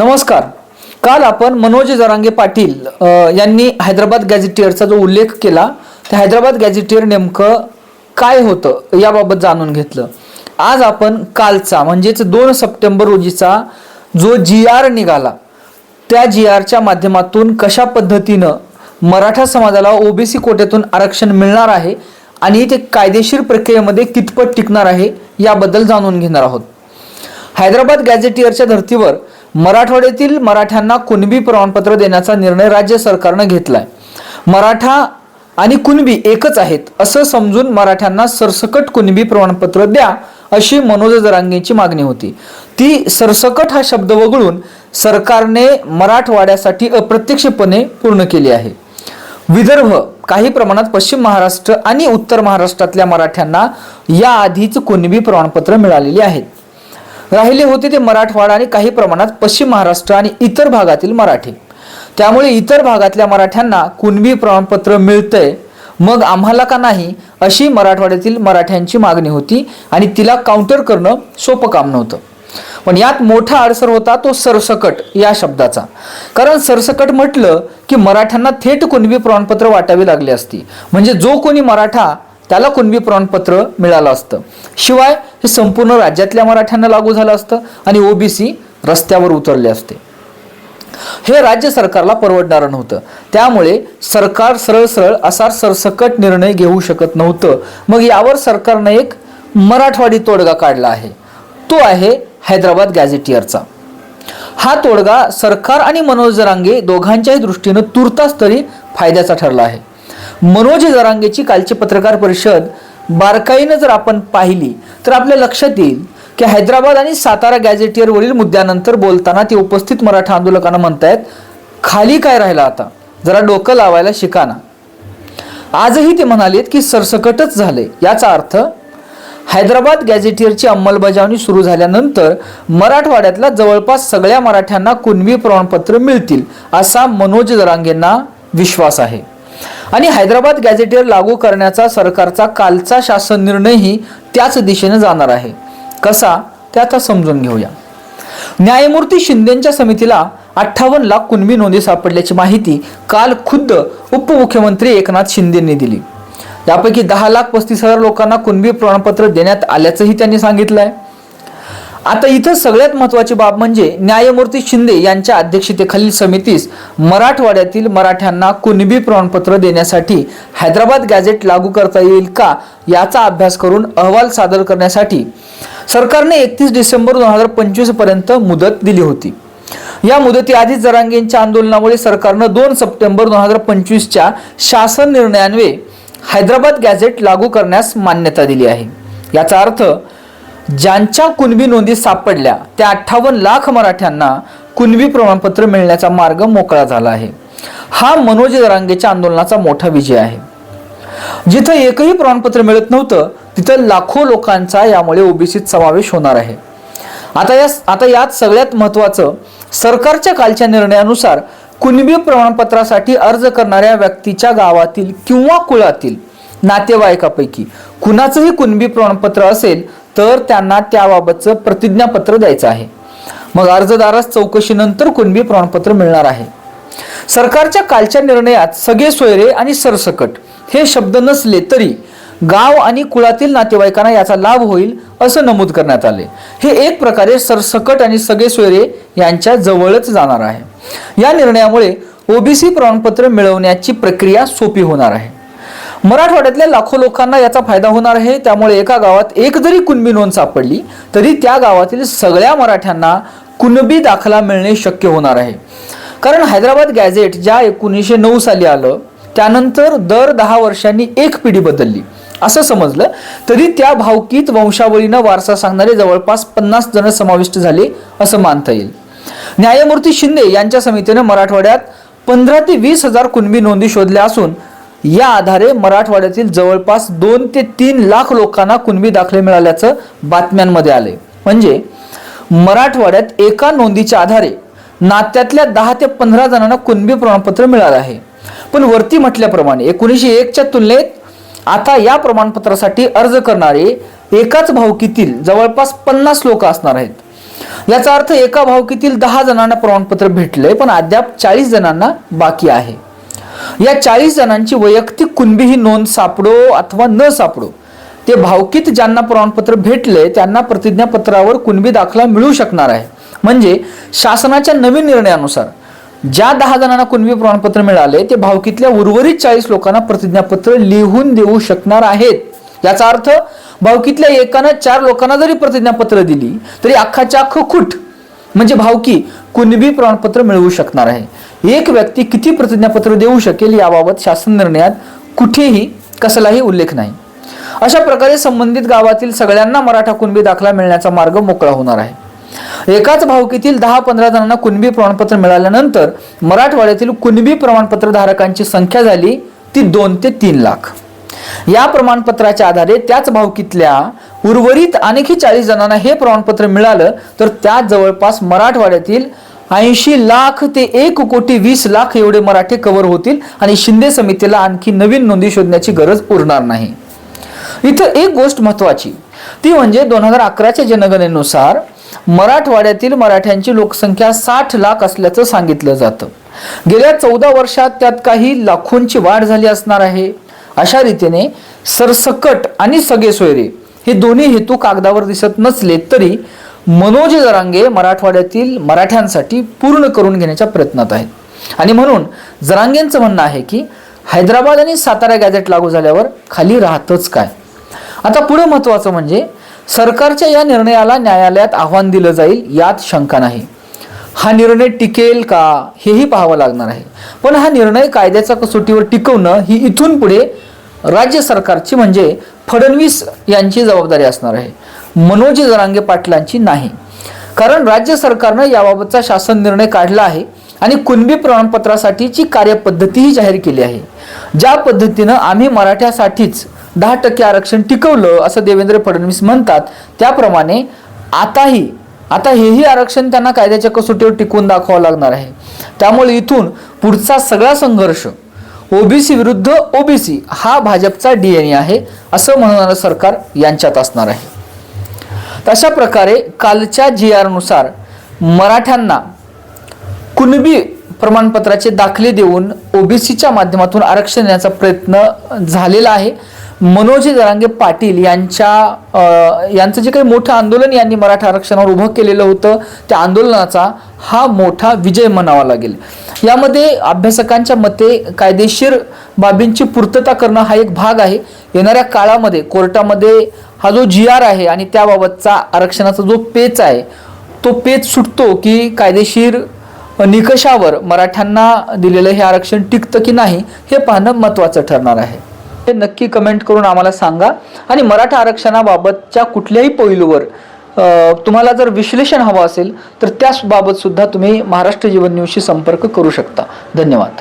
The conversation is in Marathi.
नमस्कार. काल आपण मनोज जरांगे पाटील यांनी हैदराबाद गॅझेटियरचा जो उल्लेख केला त्या हैदराबाद गॅझेटियर नेमकं काय होतं याबाबत जाणून घेतलं. आज आपण कालचा म्हणजेच दोन सप्टेंबर रोजीचा जो जी आर निघाला त्या जी आरच्या माध्यमातून कशा पद्धतीनं मराठा समाजाला ओबीसी कोट्यातून आरक्षण मिळणार आहे आणि ते कायदेशीर प्रक्रियेमध्ये कितपत टिकणार आहे याबद्दल जाणून घेणार आहोत. हैदराबाद गॅझेटियरच्या धर्तीवर मराठवाड्यातील मराठ्यांना कुणबी प्रमाणपत्र देण्याचा निर्णय राज्य सरकारनं घेतलाय. मराठा आणि कुणबी एकच आहेत असं समजून मराठ्यांना सरसकट कुणबी प्रमाणपत्र द्या अशी मनोज जरांगेची मागणी होती. ती सरसकट हा शब्द वगळून सरकारने मराठवाड्यासाठी अप्रत्यक्षपणे पूर्ण केली आहे. विदर्भ काही प्रमाणात पश्चिम महाराष्ट्र आणि उत्तर महाराष्ट्रातल्या मराठ्यांना याआधीच कुणबी प्रमाणपत्र मिळालेली आहेत. राहिले होते ते मराठवाडा आणि काही प्रमाणात पश्चिम महाराष्ट्र आणि इतर भागातील मराठी. त्यामुळे इतर भागातल्या मराठ्यांना कुणबी प्रमाणपत्र मिळतंय मग आम्हाला का नाही अशी मराठवाड्यातील मराठ्यांची मागणी होती आणि तिला काउंटर करणं सोपं काम नव्हतं. पण यात मोठा अडसर होता तो सरसकट या शब्दाचा. कारण सरसकट म्हटलं की मराठ्यांना थेट कुणबी प्रमाणपत्र वाटावी लागली असती. म्हणजे जो कोणी मराठा त्याला कुणबी प्रमाणपत्र मिळालं असतं. शिवाय हे संपूर्ण राज्यातल्या मराठ्यांना लागू झालं असतं आणि ओबीसी रस्त्यावर उतरले असते. हे राज्य सरकारला परवडणारं नव्हतं. त्यामुळे सरकार सरळ सरळ असा सरसकट निर्णय घेऊ शकत नव्हतं. मग यावर सरकारनं एक मराठवाडी तोडगा काढला आहे. तो आहे हैदराबाद गॅझेटियरचा. हा तोडगा सरकार आणि मनोज जरांगे दोघांच्याही दृष्टीनं तुर्तास तरी फायद्याचा ठरला आहे. मनोज जरांगेची कालची पत्रकार परिषद बारकाईनं जर आपण पाहिली तर आपल्या लक्षात येईल की हैदराबाद आणि सातारा गॅझेटियरवरील मुद्द्यानंतर बोलताना ते उपस्थित मराठा आंदोलकांना म्हणतायत खाली काय राहिलं आता? जरा डोकं लावायला शिकाना आजही ते म्हणालेत की सरसकटच झाले याचा अर्थ हैदराबाद गॅझेटियरची अंमलबजावणी सुरू झाल्यानंतर मराठवाड्यातल्या जवळपास सगळ्या मराठ्यांना कुणबी प्रमाणपत्र मिळतील असा मनोज जरांगेंना विश्वास आहे. आणि हैदराबाद गॅझेटियर लागू करण्याचा सरकारचा कालचा शासन निर्णयही त्याच दिशेने जाणार आहे. कसा? ते आता समजून घेऊया. न्यायमूर्ती शिंदेच्या समितीला अठ्ठावन्न लाख कुणबी नोंदी सापडल्याची माहिती काल खुद्द उपमुख्यमंत्री एकनाथ शिंदेंनी दिली. यापैकी दहा लाख पस्तीस हजार लोकांना कुणबी प्रमाणपत्र देण्यात आल्याचंही त्यांनी सांगितलं आहे आता इथं सगळ्यात महत्वाची बाब म्हणजे न्यायमूर्ती शिंदे यांच्या अध्यक्षतेखालील समितीस मराठवाड्यातील मराठ्यांना कुणबी प्रमाणपत्र देण्यासाठी हैदराबाद गॅझेट लागू करता येईल का याचा अभ्यास करून अहवाल सादर करण्यासाठी सरकारने एकतीस डिसेंबर दोन हजार पंचवीसपर्यंत मुदत दिली होती. या मुदतीआधीच जरांगेंच्या आंदोलनामुळे सरकारनं दोन सप्टेंबर दोन हजार पंचवीसच्या शासन निर्णयान्वये हैदराबाद गॅझेट लागू करण्यास मान्यता दिली आहे. याचा अर्थ ज्यांच्या कुणबी नोंदी सापडल्या त्या अठ्ठावन्न लाख मराठ्यांना कुणबी प्रमाणपत्र मिळण्याचा मार्ग मोकळा झाला आहे. हा मनोज दरांगेच्या आंदोलनाचा मोठा विजय आहे. जिथं एकही प्रमाणपत्र मिळत नव्हतं तिथं लाखो लोकांचा यामुळे ओबीसीत समावेश होणार आहे. आता या आता यात सगळ्यात महत्त्वाचं सरकारच्या कालच्या निर्णयानुसार कुणबी प्रमाणपत्रासाठी अर्ज करणाऱ्या व्यक्तीच्या गावातील किंवा कुळातील नातेवाईकापैकी. कुणाचंही कुणबी प्रमाणपत्र असेल तर त्यांना त्याबाबतचं प्रतिज्ञापत्र द्यायचं आहे. मग अर्जदारास चौकशीनंतर कुणबी प्रमाणपत्र मिळणार आहे. सरकारच्या कालच्या निर्णयात सगळे सोयरे आणि सरसकट हे शब्द नसले तरी गाव आणि कुळातील नातेवाईकांना याचा लाभ होईल असं नमूद करण्यात आले. हे एक प्रकारे सरसकट आणि सगळे सोयरे यांच्या जवळच जाणार आहे. या निर्णयामुळे ओबीसी प्रमाणपत्र मिळवण्याची प्रक्रिया सोपी होणार आहे. मराठवाड्यातल्या लाखो लोकांना याचा फायदा होणार आहे. त्यामुळे एका गावात एक जरी कुणबी नोंद सापडली तरी त्या गावातील सगळ्या मराठ्यांना कुणबी दाखला मिळणे शक्य होणार आहे. कारण हैदराबाद गॅझेट ज्या एकोणीसशे नऊ साली आलं त्यानंतर दर दहा वर्षांनी एक पिढी बदलली. असं समजलं. तरी त्या भावकीत वंशावळीनं वारसा सांगणारे जवळपास पन्नास जण समाविष्ट झाले असं मानता येईल. न्यायमूर्ती शिंदे यांच्या समितीनं मराठवाड्यात पंधरा ते वीस हजार कुणबी नोंदी शोधल्या असून या आधारे मराठवाड्यातील जवळपास दोन ते तीन लाख लोकांना कुणबी दाखले मिळाल्याचं बातम्यांमध्ये आले म्हणजे मराठवाड्यात एका नोंदीच्या आधारे नात्यातल्या दहा ते पंधरा जणांना कुणबी प्रमाणपत्र मिळालं आहे. पण वरती म्हटल्याप्रमाणे एकोणीसशे एकच्या तुलनेत आता या प्रमाणपत्रासाठी अर्ज करणारे एकाच भावकीतील जवळपास पन्नास लोक असणार आहेत. याचा अर्थ एका भावकीतील दहा जणांना प्रमाणपत्र भेटलंय पण अद्याप चाळीस जणांना बाकी आहे. या चाळीस जणांची वैयक्तिक कुणबी ही नोंद सापडो अथवा न सापडो. ते भावकीत ज्यांना प्रमाणपत्र भेटले त्यांना प्रतिज्ञापत्रावर कुणबी दाखला मिळू शकणार आहे. म्हणजे शासनाच्या नवीन निर्णयानुसार ज्या दहा जणांना कुणबी प्रमाणपत्र मिळाले ते भावकीतल्या उर्वरित चाळीस लोकांना प्रतिज्ञापत्र लिहून देऊ शकणार आहेत. याचा अर्थ भावकीतल्या एकानं चार लोकांना जरी प्रतिज्ञापत्र दिली तरी अख्खाच्या अख्ख खुट म्हणजे भावकी कुणबी प्रमाणपत्र मिळवू शकणार आहे. एक व्यक्ती किती प्रतिज्ञापत्र देऊ शकेल याबाबत शासन निर्णयात कुठेही कसलाही उल्लेख नाही. अशा प्रकारे संबंधित गावातील सगळ्यांना मराठा कुणबी दाखला मिळण्याचा मार्ग मोकळा होणार आहे. एकाच भावकीतील दहा पंधरा जणांना कुणबी प्रमाणपत्र मिळाल्यानंतर मराठवाड्यातील कुणबी प्रमाणपत्र धारकांची संख्या झाली ती दोन ते तीन लाख. या प्रमाणपत्राच्या आधारे त्याच भावकीतल्या उर्वरित आणखी चाळीस जणांना हे प्रमाणपत्र मिळालं तर त्या जवळपास मराठवाड्यातील ऐंशी लाख ते एक कोटी वीस लाख एवढे मराठे कव्हर होतील आणि शिंदे समितीला आणखी नवीन नोंदी शोधण्याची गरज उरणार नाही. इथं एक गोष्ट महत्वाची. ती म्हणजे दोन हजार अकराच्या जनगणनेनुसार मराठवाड्यातील मराठ्यांची लोकसंख्या साठ लाख असल्याचं सांगितलं जातं. गेल्या चौदा वर्षात त्यात काही लाखोंची वाढ झाली असणार आहे. अशा रीतीने सरसकट आणि सगळे सोयरे हे दोन्ही हेतू कागदावर दिसत नसले तरी मनोज जरांगे मराठवाड्यातील मराठ्यांसाठी पूर्ण करून घेण्याच्या प्रयत्नात आहेत. आणि म्हणून जरांगेंचं म्हणणं आहे की हैदराबाद आणि सातारा गॅझेट लागू झाल्यावर खाली राहतच काय? आता पुढे महत्त्वाचं म्हणजे सरकारच्या या निर्णयाला न्यायालयात आव्हान दिलं जाईल यात शंका नाही. हा निर्णय टिकेल का हेही पाहावं लागणार आहे. पण हा निर्णय कायद्याच्या कसोटीवर टिकवणं ही इथून पुढे राज्य सरकारची म्हणजे फडणवीस यांची जबाबदारी असणार आहे. मनोज जरांगे पाटलांची नाही. कारण राज्य सरकारनं याबाबतचा शासन निर्णय काढला आहे आणि कुणबी प्रमाणपत्रासाठीची कार्यपद्धतीही जाहीर केली आहे. ज्या पद्धतीनं आम्ही मराठ्यासाठीच दहा टक्के आरक्षण टिकवलं असं देवेंद्र फडणवीस म्हणतात त्याप्रमाणे आताही आता हेही आरक्षण त्यांना कायद्याच्या कसोटीवर टिकवून दाखवावं लागणार आहे. त्यामुळे इथून पुढचा सगळा संघर्ष ओबीसी विरुद्ध ओबीसी हा भाजपचा डीएनए आहे असं म्हणणारं सरकार यांच्यात असणार आहे. तशा प्रकारे कालच्या जी आरनुसार मराठ्यांना कुणबी प्रमाणपत्राचे दाखले देऊन ओबीसीच्या माध्यमातून आरक्षण देण्याचा प्रयत्न झालेला आहे. मनोज जरांगे पाटील यांच्या यांचं जे काही मोठं आंदोलन यांनी मराठा आरक्षणावर उभं केलेलं होतं त्या आंदोलनाचा हा मोठा विजय म्हणावा लागेल. यामध्ये अभ्यासकांच्या मते कायदेशीर बाबींची पूर्तता करणं हा एक भाग आहे. येणाऱ्या काळामध्ये कोर्टामध्ये हा जो जी आर आहे आणि त्याबाबतचा आरक्षणाचा जो पेच आहे तो पेच सुटतो की कायदेशीर निकषावर मराठ्यांना दिलेलं हे आरक्षण टिकतं की नाही हे पाहणं महत्त्वाचं ठरणार आहे. हे नक्की कमेंट करून आम्हाला सांगा. आणि मराठा आरक्षणाबाबतच्या कुठल्याही पैलूवर तुम्हाला जर विश्लेषण हवं असेल तर त्याबाबत सुद्धा तुम्ही महाराष्ट्र जीवन न्यूजशी संपर्क करू शकता. धन्यवाद.